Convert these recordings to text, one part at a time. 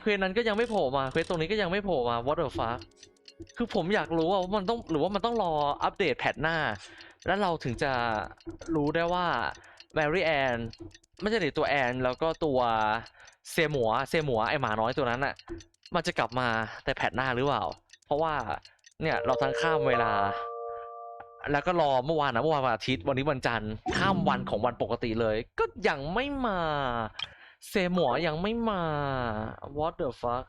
เควสนั้นก็ยังไม่โผล่มาเควสตรงนี้ก็ยังไม่โผล่มา what the fuck คือผมอยากรู้ว่ามันต้องหรือว่ามันต้องรออัปเดตแพทหน้า แล้วเราถึงจะรู้ได้ว่าแมรี่แอนไม่ใช่ดิตัวแอนแล้วก็ตัวเซมัวเซมัวไอหมาน้อยตัวนั้นอะมันจะกลับมาแต่แพทหน้าหรือเปล่า เพราะว่าเนี่ยเราทั้งข้ามเวลา แล้วก็รอเมื่อวานนะเมื่อวานวันอาทิตย์วันนี้วันจันทร์ข้ามวันของวันปกติเลย ก็ยังไม่มา เซหมัวยังไม่มา what the fuck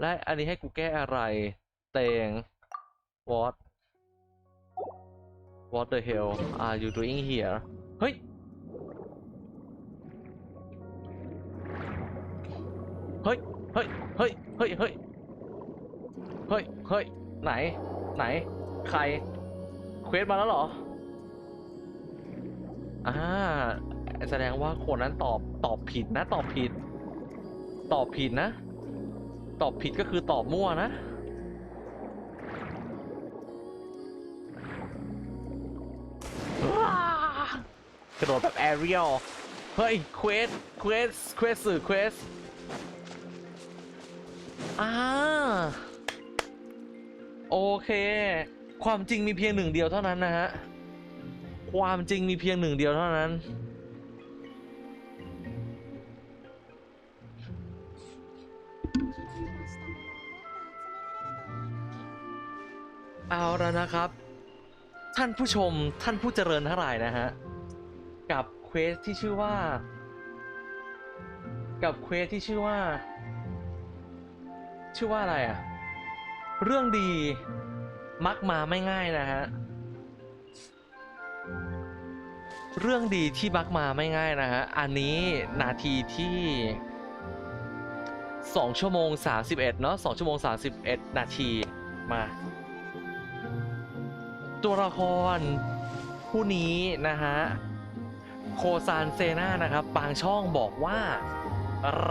และอันนี้ให้กูแก้อะไร เตง what what the hell are you doing here เฮ้ย เฮ้ย เฮ้ย เฮ้ย เฮ้ย เฮ้ย เฮ้ย เฮ้ย ไหน ไหน ใคร เควสมาแล้วเหรอ อ่า แสดงว่าคนนั้นตอบตอบผิดนะ ตอบผิด ตอบผิดนะ ตอบผิดก็คือตอบมั่วนะว้ากระโดดแบบแอเรียลเฮ้ยเควสเควสเควสสื่อเควสอ่าโอเค ความจริงมีเพียงหนึ่งเดียวเท่านั้นนะฮะ ความจริงมีเพียงหนึ่งเดียวเท่านั้น เอาแล้วนะครับ ท่านผู้ชมท่านผู้เจริญทั้งหลายนะฮะ กับเควสที่ชื่อว่า กับเควสที่ชื่อว่า ชื่อว่าอะไรอะเรื่องดีมักมาไม่ง่ายนะฮะ เรื่องดีที่มักมาไม่ง่ายนะฮะ อันนี้นาทีที่2ชั่วโมง 31เนาะ2ชั่วโมง 31 นาทีมา ตัวละครผู้นี้นะฮะโคซานเซนานะครับ บางช่องบอกว่า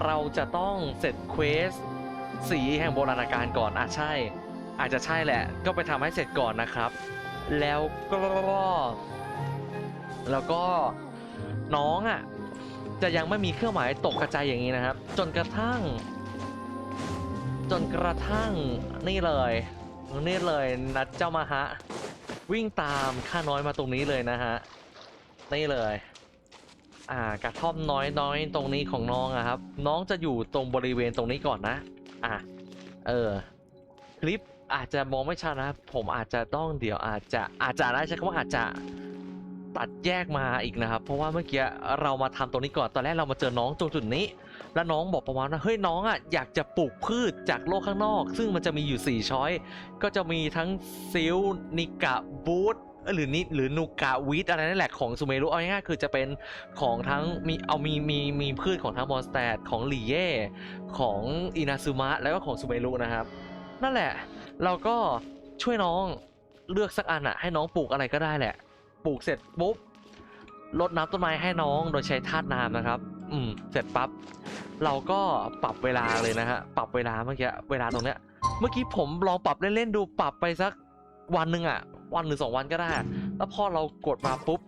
เราจะต้องเสร็จเควสสีแห่งโบราณกาลก่อนอะใช่ อาจจะใช่แหละ ก็ไปทำให้เสร็จก่อนนะครับ แล้วก็ แล้วก็น้องอะ จะยังไม่มีเครื่องหมายตกกระจายอย่างนี้นะครับ จนกระทั่ง จนกระทั่งนี่เลย นี่เลยนัดเจ้ามาฮะ วิ่งตามข้าน้อยมาตรงนี้เลยนะฮะนี่เลย อ่ากระท่อมน้อยน้อยตรงนี้ของน้องอะครับ น้องจะอยู่ตรงบริเวณตรงนี้ก่อนนะ อะเออคลิปอาจจะมองไม่ชัดนะผมอาจจะต้องเดี๋ยวอาจจะอาจจะได้ใช้คำว่าอาจจะตัดแยกมาอีกนะครับ เพราะว่าเมื่อกี้เรามาทำตรงนี้ก่อนตอนแรกเรามาเจอน้องตรงจุดนี้ แล้วน้องบอกประมาณว่าเฮ้ยน้องอะอยากจะปลูกพืชจากโลกข้างนอก ซึ่งมันจะมีอยู่ 4 ช้อย ก็จะมีทั้งซิลนิกะบูธหรือนิหรือนูกะวีดอะไรนั่นแหละของซูเมรุเอาง่ายๆคือจะเป็นของทั้งมีเอามีมีมีพืชของทั้งมอนสแตดของหลีเย่ของอินาซึมะแล้วก็ของซูเมรุนะครับ นั่นแหละ เราก็ช่วยน้องเลือกสักอันอะให้น้องปลูกอะไรก็ได้แหละ ปลูกเสร็จปุ๊บรดน้ำต้นไม้ให้น้องโดยใช้ธาตุน้ำนะครับ อืม เสร็จปั๊บ เราก็ปรับเวลาเลยนะฮะปรับเวลาเมื่อกี้เวลาตรงเนี้ย เมื่อกี้ผมลองปรับเล่นๆดูปรับไปสักวันหนึ่งอะวันหรือสองวันก็ได้ แล้วพอเรากดมาปุ๊บ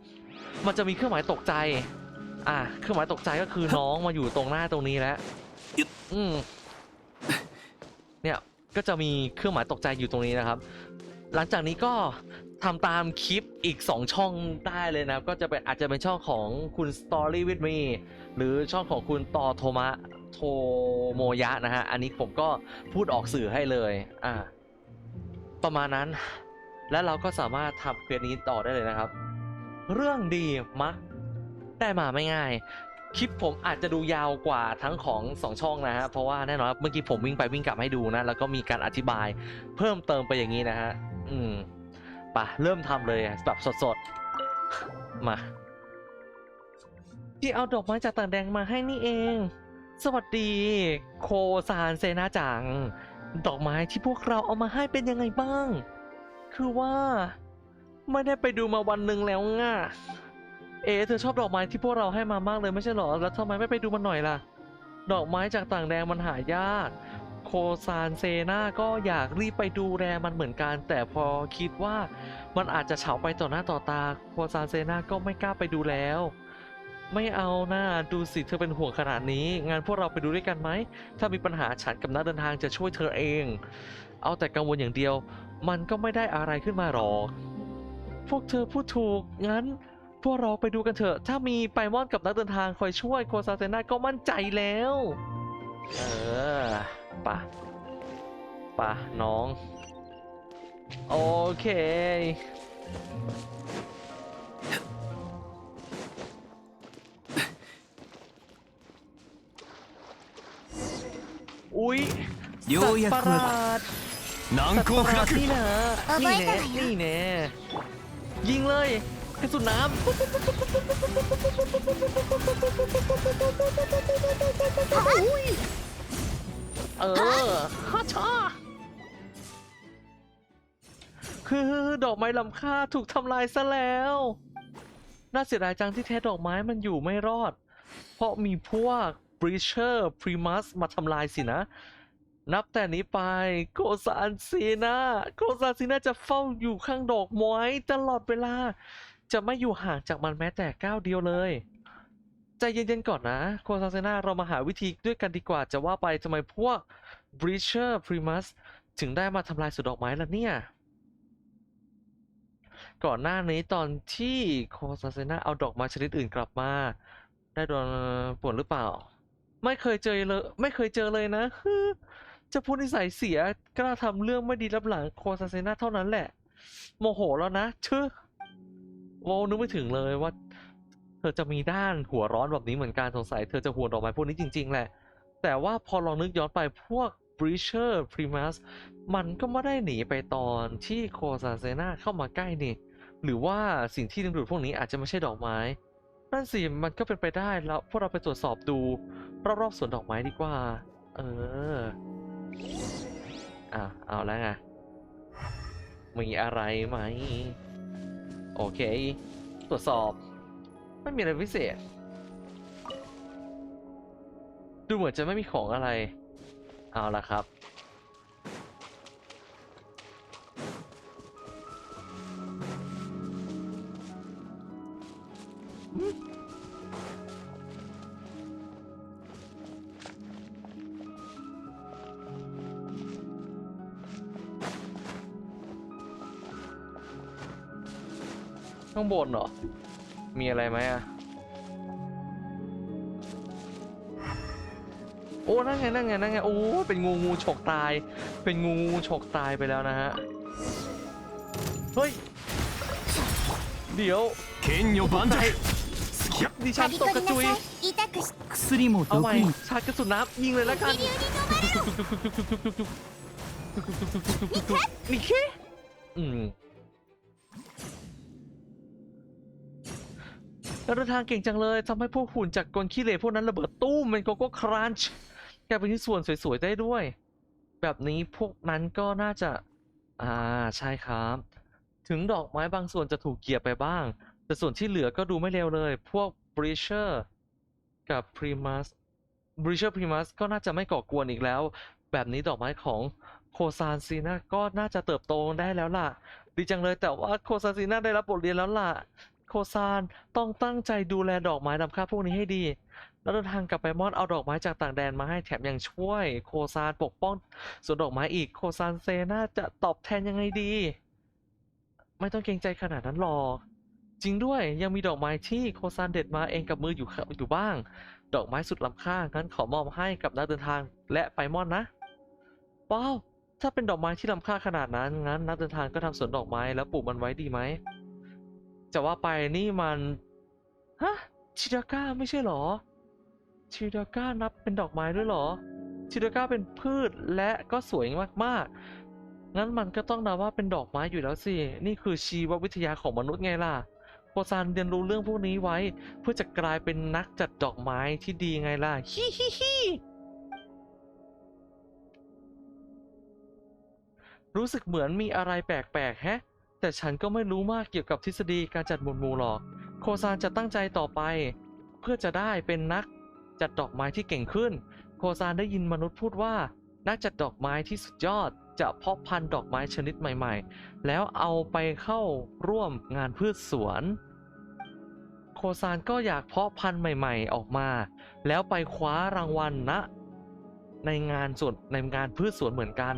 มันจะมีเครื่องหมายตกใจ อะเครื่องหมายตกใจก็คือน้องมาอยู่ตรงหน้าตรงนี้แล้วอืมเนี่ยก็จะมีเครื่องหมายตกใจอยู่ตรงนี้นะครับ หลังจากนี้ก็ ทำตามคลิปอีก 2 ช่องได้เลยนะก็จะเป็นอาจจะเป็นช่องของคุณ Story with me หรือช่องของคุณต่อโทมะโทโมยะนะฮะ อันนี้ผมก็พูดออกสื่อให้เลยอ่าประมาณนั้น แล้วเราก็สามารถทำเควสนี้ต่อได้เลยนะครับ เรื่องดีมักได้มาไม่ง่ายคลิปผมอาจจะดูยาวกว่าทั้งของสองช่องนะฮะเพราะว่าแน่นอนเมื่อกี้ผมวิ่งไปวิ่งกลับให้ดูนะ แล้วก็มีการอธิบายเพิ่มเติมไปอย่างนี้นะฮะอืม ปะเริ่มทำเลยแบบสดๆ มาที่เอาดอกไม้จากต่างแดงมาให้นี่เอง สวัสดี โคซานเซนาจัง ดอกไม้ที่พวกเราเอามาให้เป็นยังไงบ้าง คือว่า ไม่ได้ไปดูมาวันหนึ่งแล้วง่ะ เอ๋เธอชอบดอกไม้ที่พวกเราให้มามากเลยไม่ใช่หรอ แล้วทำไมไม่ไปดูมันหน่อยล่ะ ดอกไม้จากต่างแดนมันหายาก โคซานเซนาก็อยากรีบไปดูแลมันเหมือนกัน แต่พอคิดว่ามันอาจจะเฉาไปต่อหน้าต่อตาโคซานเซนาก็ไม่กล้าไปดูแล้ว ไม่เอาหน้าดูสิเธอเป็นห่วงขนาดนี้ งานพวกเราไปดูด้วยกันไหม ถ้ามีปัญหาฉันกับนักเดินทางจะช่วยเธอเอง เอาแต่กังวลอย่างเดียว มันก็ไม่ได้อะไรขึ้นมาหรอกพวกเธอพูดถูกงั้นพวกเราไปดูกันเถอะ ถ้ามีไปมอนกับนักเดินทางคอยช่วยโคซาเซนาก็มั่นใจแล้ว เออ ปะปะน้อง โอเค อุ๊ย ようやく สัตว์ประหลาด 難 สัตว์ 攻 ประ 不 หลาด 落 นี่นะ เอา นี่ ไว้ แน่ ก่อนนะ นี่แน่ยิงเลยกระสุนน้ำอุ๊ย เออฮ่าชาคือดอกไม้ลำค่าถูกทำลายซะแล้ว น่าเสียดายจังที่แท้ดอกไม้มันอยู่ไม่รอด เพราะมีพวก Breacher Primus มาทำลายสินะ นับแต่นี้ไปโกซานซีนาโกซานซีนาจะเฝ้าอยู่ข้างดอกไม้ตลอดเวลา จะไม่อยู่ห่างจากมันแม้แต่ก้าวเดียวเลย ใจเย็นๆก่อนนะโกซานซีนาเรามาหาวิธีด้วยกันดีกว่าจะว่าไปทำไมพวก Breacher Primus ถึงได้มาทำลายสุดดอกไม้ล่ะเนี่ย ก่อนหน้านี้ตอนที่โคซาเซนาเอาดอกไม้ชนิดอื่นกลับมา ได้โดนป่วนหรือเปล่า ไม่เคยเจอเลย ไม่เคยเจอเลยนะ จะพูดนิสัยเสียกล้าทำเรื่องไม่ดีรับหลังโคซาเซนาเท่านั้นแหละ โมโหแล้วนะเชอโวนึกไม่ถึงเลยว่า เธอจะมีด้านหัวร้อนแบบนี้เหมือนกันสงสัยเธอจะห่วดอกไม้พวกนี้จริง ๆ แหละ แต่ว่าพอลองนึกย้อนไปพวก Breacher Primus มันก็ไม่ได้หนีไปตอนที่โคซาเซนาเข้ามาใกล้นี่ หรือว่าสิ่งที่ดึงดูดพวกนี้อาจจะไม่ใช่ดอกไม้นั่นสิมันก็เป็นไปได้แล้วพวกเราไปตรวจสอบดูรอบๆสวนดอกไม้ดีกว่า เอออะเอาแล้วไงมีอะไรไหม โอเค ตรวจสอบ ไม่มีอะไรพิเศษ ดูเหมือนจะไม่มีของอะไร เอาละครับ ข้างบนเหรอ มีอะไรไหมอะโอ้ นั่นไง นั่นไง นั่นไง โอ้ เป็นงูงูฉกตาย เป็นงูงูฉกตายไปแล้วนะฮะ เฮ้ย เดี๋ยว 剣女万歳好きや ดิฉัน 刈り ตก 取 กระ り จุย なさい痛くし薬も เอา 毒 ใหม่ に ชาร์จกระสุนน้ำยิงเลยแล้วกัน นี่แค่อืม แล้วเดินทางเก่งจังเลยทำให้พวกหุ่นจากกลขี้เหร่พวกนั้นระเบิดตู้มเป็นโกโก้ครันช์กลายเป็นที่ส่วนสวยๆได้ด้วย แบบนี้พวกนั้นก็น่าจะ อ่าใช่ครับ ถึงดอกไม้บางส่วนจะถูกเกี่ยไปบ้าง แต่ส่วนที่เหลือก็ดูไม่เลวเลย พวก Breacher กับ Primus Breacher Primus ก็น่าจะไม่ก่อกวนอีกแล้ว แบบนี้ดอกไม้ของโคซานซีนาก็น่าจะเติบโตได้แล้วล่ะ ดีจังเลยแต่ว่าโคซานซีนาได้รับบทเรียนแล้วล่ะ โคซานต้องตั้งใจดูแลดอกไม้ล้ำค่าพวกนี้ให้ดี แล้วเดินทางกลับไปมอนเอาดอกไม้จากต่างแดนมาให้แถมยังช่วย โคซานปกป้องสวนดอกไม้อีกโคซานเซน่าจะตอบแทนยังไงดี ไม่ต้องเกรงใจขนาดนั้นหรอกจริงด้วยยังมีดอกไม้ที่โคซานเด็ดมาเองกับมืออยู่อยู่บ้าง ดอกไม้สุดล้ำค่างั้นขอมอบให้กับนักเดินทางและไปมอนนะว้าวถ้าเป็นดอกไม้ที่ล้ำค่าขนาดนั้นงั้นนักเดินทางก็ทำสวนดอกไม้แล้วปลูกมันไว้ดีไหม จะว่าไปนี่มัน ฮะ ชิดาก้าไม่ใช่หรอ ชิดาก้านับเป็นดอกไม้ด้วยหรอ ชิดาก้าเป็นพืชและก็สวยมากๆ งั้นมันก็ต้องนับว่าเป็นดอกไม้อยู่แล้วสิ นี่คือชีววิทยาของมนุษย์ไงล่ะโคซานเรียนรู้เรื่องพวกนี้ไว้ เพื่อจะกลายเป็นนักจัดดอกไม้ที่ดีไงล่ะ ฮิฮิฮิรู้สึกเหมือนมีอะไรแปลกๆแฮะ แต่ฉันก็ไม่รู้มากเกี่ยวกับทฤษฎีการจัดหมวดหมู่หรอก โคซานจะตั้งใจต่อไป เพื่อจะได้เป็นนักจัดดอกไม้ที่เก่งขึ้น โคซานได้ยินมนุษย์พูดว่า นักจัดดอกไม้ที่สุดยอดจะเพาะพันธุ์ดอกไม้ชนิดใหม่ ๆ แล้วเอาไปเข้าร่วมงานพืชสวน โคซานก็อยากเพาะพันธุ์ใหม่ ๆ ออกมา แล้วไปคว้ารางวัลณในงานสวนในงานพืชสวนเหมือนกัน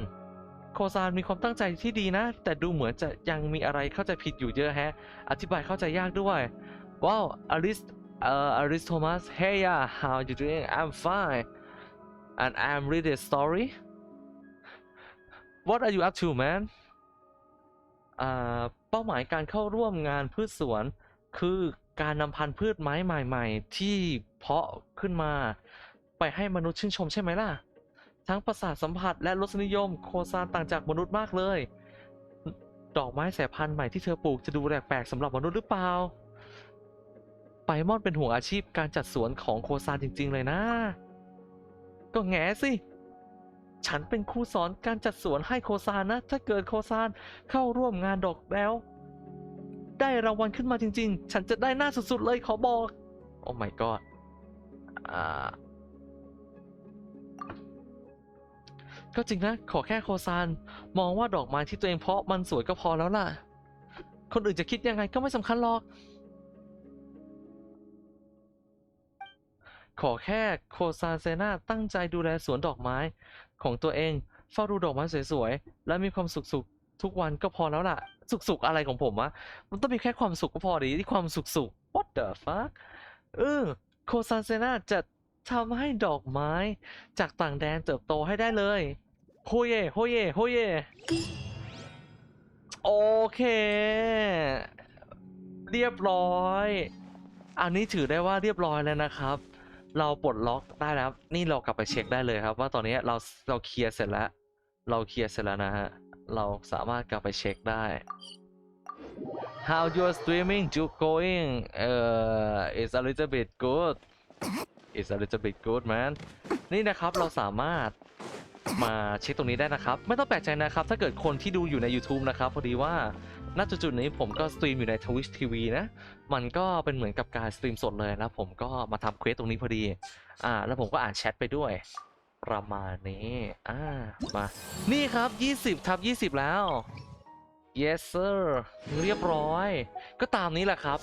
โคซานมีความตั้งใจที่ดีนะ แต่ดูเหมือนจะยังมีอะไรเข้าใจผิดอยู่เยอะแฮะ อธิบายเข้าใจยากด้วย ว้าวอลิสเอ่ออลิสโทมัส hey yeah how you doing I'm fine and I'm reading story what are you up to man อ่าเป้าหมายการเข้าร่วมงานพืชสวน คือการนำพันธุ์พืชไม้ใหม่ ๆ ที่เพาะขึ้นมา ไปให้มนุษย์ชื่นชมใช่ไหมล่ะ ทั้งประสาทสัมผัสและรสนิยมโคซานต่างจากมนุษย์มากเลย ดอกไม้สายพันธุ์ใหม่ที่เธอปลูกจะดูแปลกๆสำหรับมนุษย์หรือเปล่า ไปมอนเป็นห่วงอาชีพการจัดสวนของโคซานจริง ๆ เลยนะ ก็แง่สิ ฉันเป็นครูสอนการจัดสวนให้โคซานนะ ถ้าเกิดโคซานเข้าร่วมงานดอกแล้ว ได้รางวัลขึ้นมาจริง ๆ ฉันจะได้หน้าสุดๆเลยขอบอก โอ้ my god อ่า ก็จริงนะ ขอแค่โคซานมองว่าดอกไม้ที่ตัวเองเพาะมันสวยก็พอแล้วล่ะ คนอื่นจะคิดยังไงก็ไม่สำคัญหรอก ขอแค่โคซานเซนาตั้งใจดูแลสวนดอกไม้ของตัวเองเฝ้าดูดอกไม้สวยๆ และมีความสุขๆ ทุกวันก็พอแล้วล่ะ สุขๆ อะไรของผมอะมันต้องมีแค่ความสุขก็พอดีที่ความสุขสุข what the fuck เออโคซานเซนาจะ ทำให้ดอกไม้จากต่างแดนเติบโตให้ได้เลยโฮเย่โฮเย่โฮเย่โอเค เรียบร้อย อันนี้ถือได้ว่าเรียบร้อยแล้วนะครับ เราปลดล็อกได้แล้ว นี่เรากลับไปเช็คได้เลยครับ ว่าตอนนี้เราเราเคลียร์เสร็จแล้ว เราเคลียร์เสร็จแล้วนะฮะ เราสามารถกลับไปเช็คได้ How your streaming you going uh it's a little bit good it's a little bit good man นี่นะครับเราสามารถมาเช็คตรงนี้ได้นะครับ ไม่ต้องแปลกใจนะครับ ถ้าเกิดคนที่ดูอยู่ใน YouTube นะครับ พอดีว่าณจุดๆนี้ผมก็สตรีมอยู่ใน Twitch TV นะ มันก็เป็นเหมือนกับการสตรีมสดเลยแล้วผมก็มาทำเควสตรงนี้พอดี อ่า แล้วผมก็อ่านแชทไปด้วย ประมาณนี้ อ่า มา นี่ครับ 20ทับ20 แล้ว yes sir เรียบร้อย ก็ตามนี้แหละครับ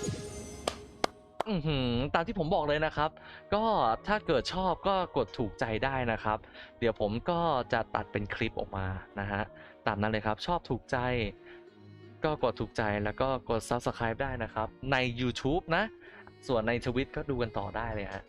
ตามที่ผมบอกเลยนะครับ ก็ถ้าเกิดชอบก็กดถูกใจได้นะครับ เดี๋ยวผมก็จะตัดเป็นคลิปออกมานะฮะตามนั้นเลยครับชอบถูกใจ ก็กดถูกใจแล้วก็กด subscribe ได้นะครับ ใน YouTube นะ ส่วนในทวิตก็ดูกันต่อได้เลยฮะ